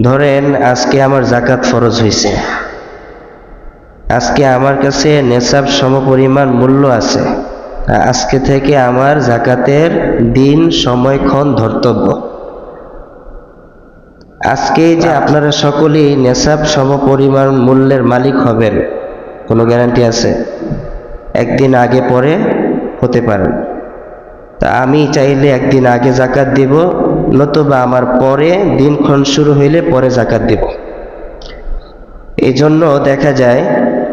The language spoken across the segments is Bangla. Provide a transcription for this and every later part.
ধরেন আজকে আমার জাকাত ফরজ হয়েছে আজকে আমার কাছে নেশাব সমপরিমাণ মূল্য আছে। আজকে থেকে আমার জাকাতের দিন সময়ক্ষণ ধর্তব্য। আজকে যে আপনারা সকলেই নেশাব সমপরিমাণ মূল্যের মালিক হবেন, কোনো গ্যারান্টি আছে? একদিন আগে পরে হতে পারেন তা আমি চাইলে একদিন আগে জাকাত দিব নতুবা আমার পরে দিনক্ষণ শুরু হইলে পরে জাকাত দিব। এই জন্য দেখা যায়,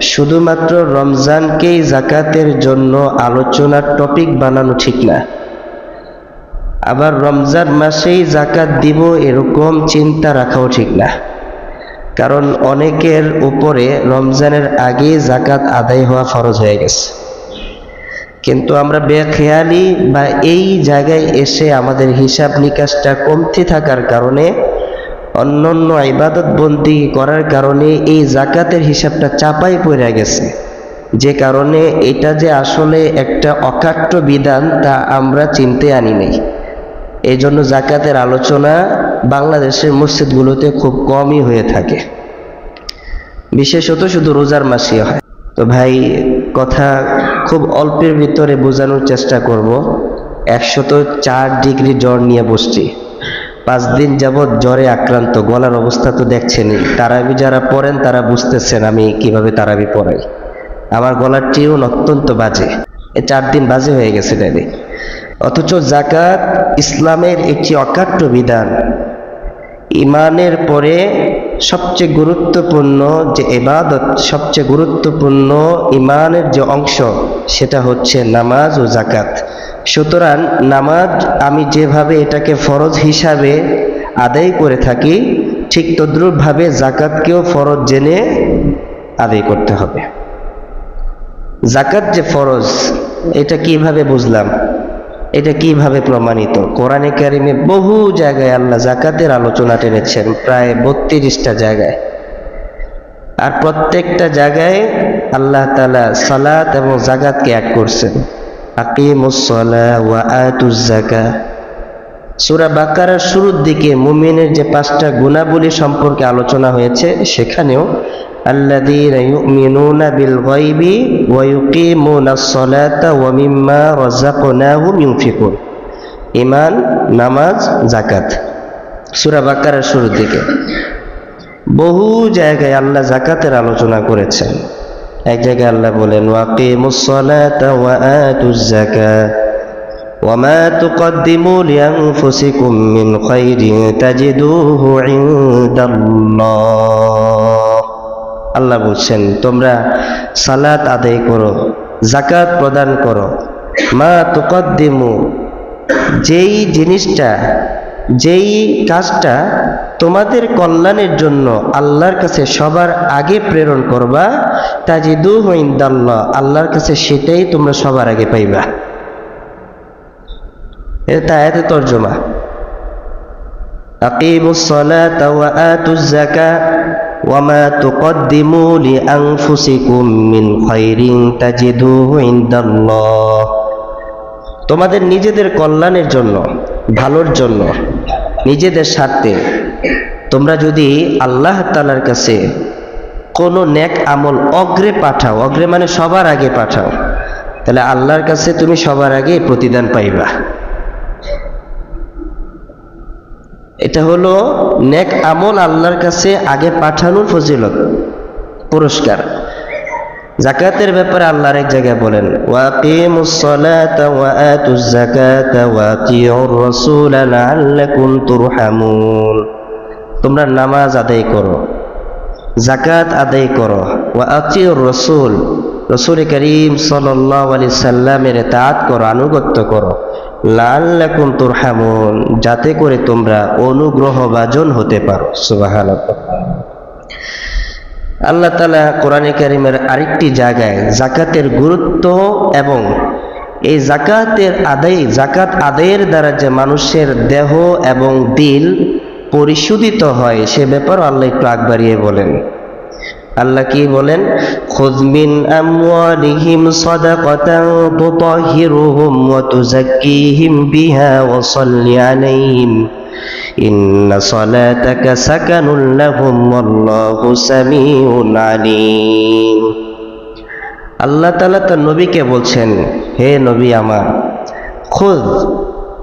শুধুমাত্র রমজানকেই জাকাতের জন্য আলোচনার টপিক বানানো ঠিক না। আবার রমজান মাসেই জাকাত দিব এরকম চিন্তা রাখাও ঠিক না। কারণ অনেকের উপরে রমজানের আগে জাকাত আদায় হওয়া ফরজ হয়ে গেছে। কিন্তু আমরা বেখেয়ালি বা এই জায়গায় এসে আমাদের হিসাব নিকাশটা কমতে থাকার কারণে অন্য অন্য ইবাদত বন্দি করার কারণে এই জাকাতের হিসাবটা চাপাই পড়ে গেছে। যে কারণে এটা যে আসলে একটা অকাট্য বিধান তা আমরা চিনতে আনি নাই। এই জন্য জাকাতের আলোচনা বাংলাদেশের মসজিদগুলোতে খুব কমই হয়ে থাকে। বিশেষত শুধু রোজার মাসে হয়। তো ভাই, কথা খুব অল্পের ভিতরে বোঝানোর চেষ্টা করব। একশত চার ডিগ্রি জ্বর নিয়ে বসছি। পাঁচ দিন যাবৎ জ্বরে আক্রান্ত, গলার অবস্থা তো দেখছেনই। তারাবি যারা পড়েন, তারা বুঝতেছেন আমি কীভাবে তারাবি পড়াই। আমার গলার টিউন অত্যন্ত বাজে। চার দিন বাজে হয়ে গেছে ড্যাডি। অথচ জাকাত ইসলামের একটি অকাট্য বিধান। ইমানের পরে সবচেয়ে গুরুত্বপূর্ণ যে এবাদত সবচেয়ে গুরুত্বপূর্ণ ইমানের যে অংশ, সেটা হচ্ছে নামাজ ও জাকাত সুতরাং নামাজ আমি যেভাবে এটাকে ফরজ হিসাবে আদায় করে থাকি, ঠিক তদ্রুপভাবে জাকাতকেও ফরজ জেনে আদায় করতে হবে। জাকাত যে ফরজ, এটা কীভাবে বুঝলাম? এটা কীভাবে প্রমাণিত? কোরআনে কারিমে বহু জায়গায় আল্লাহ জাকাতের আলোচনা টেনেছেন, প্রায় বত্রিশটা জায়গায়। আর প্রত্যেকটা জায়গায় আল্লাহ তালা সালাত এবং জাকাতকে অ্যাড করছেন। সুরা বাকারার শুরুর দিকে মুমিনের যে পাঁচটা গুণাবলী সম্পর্কে আলোচনা হয়েছে, সেখানেও الذين يؤمنون بالغيب ويقيمون الصلاة ومما رزقناهم ينفقون ইমান নামাজ জাকাত সুরা বাকারের শুরুর দিকে বহু জায়গায় আল্লাহ জাকাতের আলোচনা করেছেন এক জায়গায় আল্লাহ বলেন وما تقدموا لأنفسكم من خير تجدوه عند الله আল্লাহ বলছেন, তোমরা সালাত আদায় করো জাকাত প্রদান করো। মা তুকদ্দিমু, যেই জিনিসটা, যেই কাজটা তোমাদের কল্যাণের জন্য আল্লাহর কাছে সবার আগে প্রেরণ করবা, তাজিদু ইন্দাল্লাহ, আল্লাহর কাছে সেটাই তোমরা সবার আগে পাইবা। এটা আয়াতে তর্জমা। আকিমুস সালাতা আতুজ যাকাত। وما تقدموا لأنفسكم من خير تجدوه عند الله তোমাদের নিজেদের কল্যাণের জন্য ভালোর জন্য নিজেদের স্বার্থে তোমরা যদি আল্লাহ তালার কাছে কোনো নেক আমল অগ্রে পাঠাও অগ্রে মানে সবার আগে পাঠাও তাহলে আল্লাহর কাছে তুমি সবার আগে প্রতিদান পাইবা এটা হলো নেক আমল আল্লাহর কাছে আগে পাঠানোর ফজিলত, পুরস্কার। জাকাতের ব্যাপারে আল্লাহর এক জায়গায় বলেন তোমরা নামাজ আদায় করো জাকাত আদায় করো। রাসূল, রসুল করিম সাল্লাল্লাহু আলাইহি সাল্লামের তাআত করো, আনুগত্য করো। লাল্লাকুম তুরহামুন, যাতে করে তোমরা অনুগ্রহ ভাজন হতে পারো। সুবাহান আল্লাহ তালা কোরআনে কারিমের আরেকটি জায়গায় জাকাতের গুরুত্ব এবং এই জাকাতের আদায় জাকাত আদায়ের দ্বারা যে মানুষের দেহ এবং দিল পরিশোধিত হয়, সে ব্যাপারও আল্লাহ একটু আগ বাড়িয়ে বলেন। আল্লাহ কি বলেন? খুজমিন আমওয়ালিহিম সাদাকাতান তুতাহিরুহুম ওয়া তুযাক্কিহিম বিহা ওয়া সাল্লি আলাইহিম। ইন্না সলাতাকা সাকানুল লাহুম ওয়াল্লাহু সামিউন আলিম। আল্লাহ তাআলা তার নবীকে বলছেন, হে নবী আমার, খুদ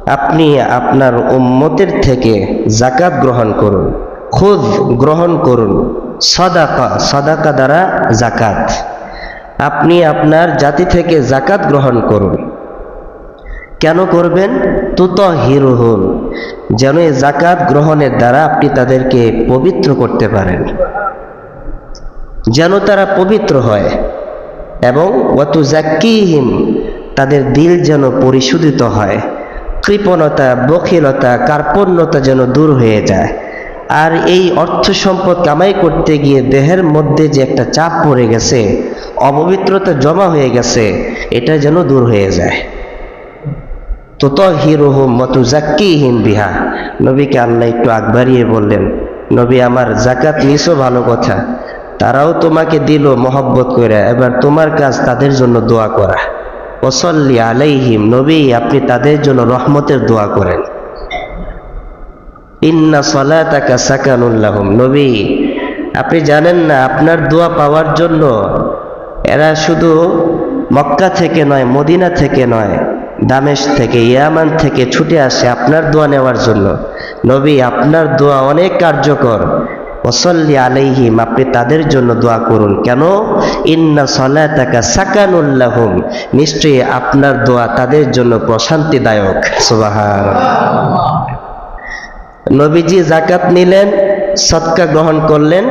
আপনি আপনার উম্মতের থেকে জাকাত গ্রহণ করুন, খুদ গ্রহণ করুন। সদাকা সদাকা দ্বারা জাকাত আপনি আপনার জাতি থেকে জাকাত গ্রহণ করুন। কেন করবেন? তুত হিরুহুম যেন এই জাকাত গ্রহণের দ্বারা আপনি তাদেরকে পবিত্র করতে পারেন। যেন তারা পবিত্র হয় এবং অতু জাকিহিম তাদের দিল যেন পরিশোধিত হয়। কৃপণতা, বখিলতা, কার্পণ্যতা যেন দূর হয়ে যায়। আর এই অর্থ সম্পদ কামাই করতে গিয়ে দেহের মধ্যে যে একটা চাপ পড়ে গেছে, অপবিত্রতা জমা হয়ে গেছে, এটা যেন দূর হয়ে যায়। তত হিরোহম মতো জাক্কিহীন বিহা। নবীকে আল্লাহ একটু আগ বাড়িয়ে বললেন, নবী, আমার জাকাত নিছো ভালো কথা। তারাও তোমাকে দিল মহব্বত করে এবার তোমার কাজ তাদের জন্য দোয়া করা। ওসল্লি আলাইহিম, নবী, আপনি তাদের জন্য রহমতের দোয়া করেন। ইন্না সলাতাকা সাকানুল্লাহম নবী, আপনি জানেন না, আপনার দোয়া পাওয়ার জন্য এরা শুধু মক্কা থেকে নয়, মদিনা থেকে নয়, দামেশ থেকে, ইয়ামান থেকে ছুটে আসে আপনার দোয়া নেওয়ার জন্য। নবী, আপনার দোয়া অনেক কার্যকর। ওসল্লি আলাইহিম, আপনি তাদের জন্য দোয়া করুন। কেন? ইন্না সলাতাকা সাকানুল্লাহুম নিশ্চয়ই আপনার দোয়া তাদের জন্য প্রশান্তিদায়ক। সুবাহান নবীজি জাকাত নিলেন সৎকা গ্রহণ করলেন,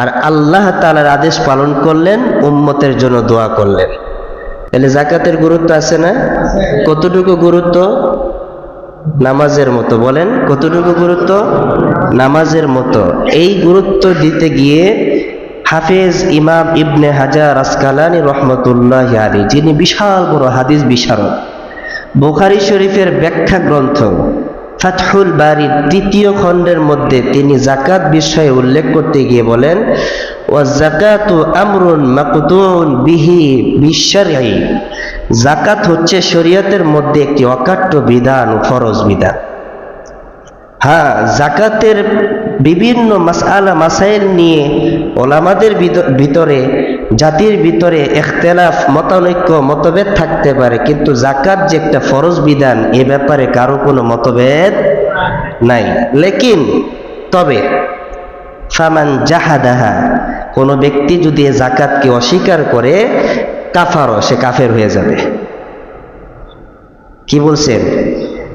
আর আল্লাহ তালার আদেশ পালন করলেন, উম্মতের জন্য দোয়া করলেন। তাহলে জাকাতের গুরুত্ব আছে না? কতটুকু গুরুত্ব? নামাজের মতো, বলেন, কতটুকু গুরুত্ব? নামাজের মতো। এই গুরুত্ব দিতে গিয়ে হাফেজ ইমাম ইবনে হাজার আসকালানি রহমতুল্লাহ আলী যিনি বিশাল বড় হাদিস বিশারদ, বুখারি শরীফের ব্যাখ্যা গ্রন্থ ফাতহুল বাড়ির তৃতীয় খণ্ডের মধ্যে তিনি জাকাত বিষয়ে উল্লেখ করতে গিয়ে বলেন ও জাকাতু আমরুন মাকুতুন বিহি বিশ্বরাই জাকাত হচ্ছে শরীয়তের মধ্যে একটি অকাট্য বিধান ফরজ বিধান। হ্যাঁ জাকাতের বিভিন্ন মাসালা মাসাইল নিয়ে ওলামাদের ভিতরে, জাতির ভিতরে এখতেলাফ, মতানৈক্য, মতভেদ থাকতে পারে। কিন্তু জাকাত যে একটা ফরজ বিধান, এ ব্যাপারে কারও কোনো মতভেদ নাই। লেকিন, তবে ফামান জাহাদাহা, কোনো ব্যক্তি যদি এ জাকাতকে অস্বীকার করে, কাফারও সে কাফের হয়ে যাবে। কি বলছেন?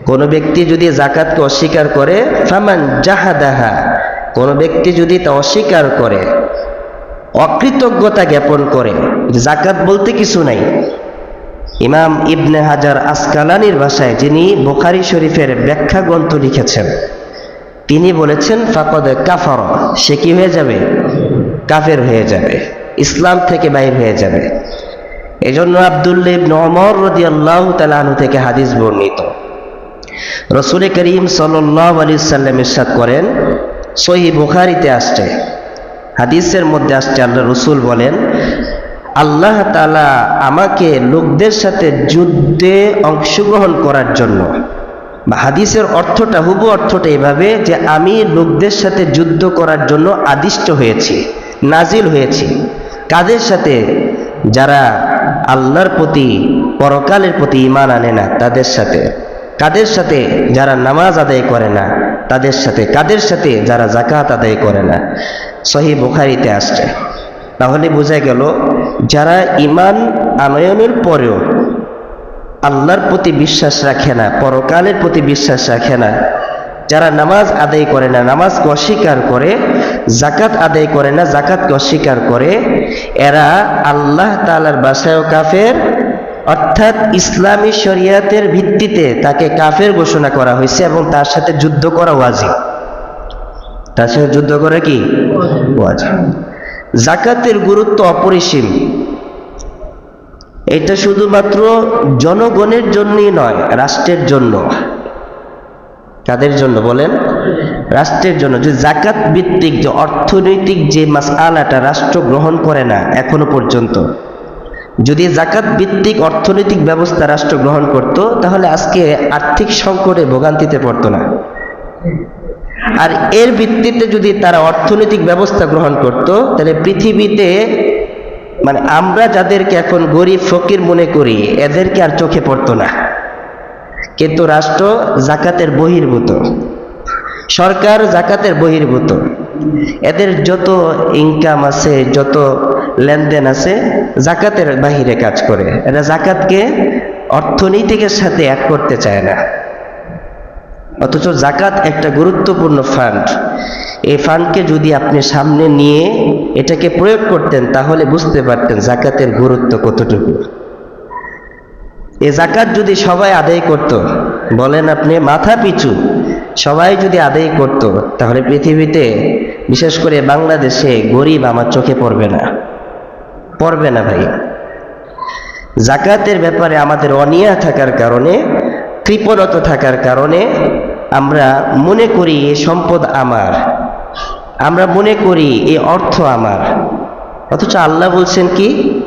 কোনো ব্যক্তি যদি জাকাতকে অস্বীকার করে, ফামান জাহাদাহা, কোনো ব্যক্তি যদি তা অস্বীকার করে, অকৃতজ্ঞতা জ্ঞাপন করে জাকাত বলতে কিছু নাই। ইমাম ইবনে হাজার আসকালানির ভাষায় যিনি বুখারি শরীফের ব্যাখ্যা গ্রন্থ লিখেছেন, তিনি বলেছেন, ফাকদ কাফর, সে কি হয়ে যাবে? কাফের হয়ে যাবে, ইসলাম থেকে বাইর হয়ে যাবে। এই জন্য আবদুল্লা ইবনে ওমর রাদিয়াল্লাহু তাআলা থেকে হাদিস বর্ণিত। রসুল করিম সাল্লাল্লাহু আলাইহি সাল্লাম ইরশাদ করেন সহি বুখারিতে আসছে। হাদিসের মধ্যে আসছে আল্লাহ রসুল বলেন, আল্লাহ তালা আমাকে লোকদের সাথে যুদ্ধে অংশগ্রহণ করার জন্য, বা হাদিসের অর্থটা হুবু অর্থটা এভাবে যে আমি লোকদের সাথে যুদ্ধ করার জন্য আদিষ্ট হয়েছি, নাজিল হয়েছি। কাদের সাথে? যারা আল্লাহর প্রতি, পরকালের প্রতি ইমান আনে না, তাদের সাথে। কাদের সাথে যারা নামাজ আদায় করে না, তাদের সাথে কাদের সাথে যারা জাকাত আদায় করে না? সহি বুখারিতে আসছে। তাহলে বোঝা গেল, যারা ইমান আনয়নের পরেও আল্লাহর প্রতি বিশ্বাস রাখে না, পরকালের প্রতি বিশ্বাস রাখে না, যারা নামাজ আদায় করে না, নামাজকে অস্বীকার করে জাকাত আদায় করে না জাকাতকে অস্বীকার করে, এরা আল্লাহ তালার বাসায় কাফের অর্থাৎ ইসলামী শরিয়াতের ভিত্তিতে তাকে কাফের ঘোষণা করা হয়েছে এবং তার সাথে যুদ্ধ করা ওয়াজিব। তার সাথে যুদ্ধ করা কি? ওয়াজিব। জাকাতের গুরুত্ব অপরিসীম। এটা শুধুমাত্র জনগণের জন্যই নয়, রাষ্ট্রের জন্য। কাদের জন্য বলেন? রাষ্ট্রের জন্য। যে জাকাত ভিত্তিক, যে অর্থনৈতিক যে মাস আলাটা রাষ্ট্র গ্রহণ করে না, এখনও পর্যন্ত। যদি জাকাত ভিত্তিক অর্থনৈতিক ব্যবস্থা রাষ্ট্র গ্রহণ করত, তাহলে আজকে আর্থিক সংকটে ভোগান্তিতে পড়তো না। আর এর ভিত্তিতে যদি তারা অর্থনৈতিক ব্যবস্থা গ্রহণ করত, তাহলে পৃথিবীতে মানে আমরা যাদেরকে এখন গরিব ফকির মনে করি, এদেরকে আর চোখে পড়তো না। কিন্তু রাষ্ট্র জাকাতের বহির্ভূত। সরকার জাকাতের বহির্ভূত। এদের যত ইনকাম আছে, যত লেনদেন আছে জাকাতের বাহিরে কাজ করে। এরা জাকাতকে অর্থনীতিকের সাথে এক করতে চায় না। অথচ জাকাত একটা গুরুত্বপূর্ণ ফান্ড এই ফান্ডকে যদি আপনি সামনে নিয়ে এটাকে প্রয়োগ করতেন, তাহলে বুঝতে পারতেন জাকাতের গুরুত্ব কতটুকু। এ জাকাত যদি সবাই আদায় করত, বলেন আপনি মাথা পিছু, সবাই যদি আদায় করত, তাহলে পৃথিবীতে, বিশেষ করে বাংলাদেশে গরিব আমার চোখে পড়বে না। পড়বে না ভাই। জাকাতের ব্যাপারে আমাদের অনিয়া থাকার কারণে, কৃপণতা থাকার কারণে আমরা মনে করি এ সম্পদ আমার। আমরা মনে করি এ অর্থ আমার। অথচ আল্লাহ বলছেন কি?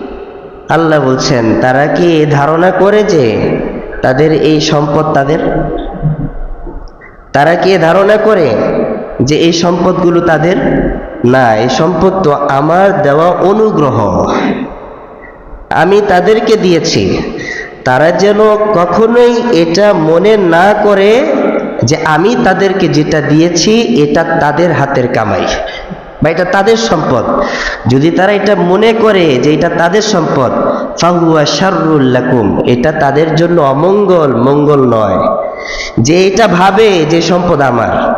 আল্লাহ বলছেন, তারা কি ধারণা করে যে তাদের এই সম্পদ তাদের? তারা কি ধারণা করে যে এই সম্পদগুলো তাদের না এই সম্পদ তো আমার দেওয়া অনুগ্রহ। আমি তাদেরকে দিয়েছি। তারা যেন কখনোই এটা মনে না করে যে আমি তাদেরকে যেটা দিয়েছি, এটা তাদের হাতের কামাই বা এটা তাদের সম্পদ। যদি তারা এটা মনে করে যে এটা তাদের সম্পদ, ফাহুয়া শাররুল লাকুম, এটা তাদের জন্য অমঙ্গল, মঙ্গল নয়। যে এটা ভাবে যে সম্পদ আমার।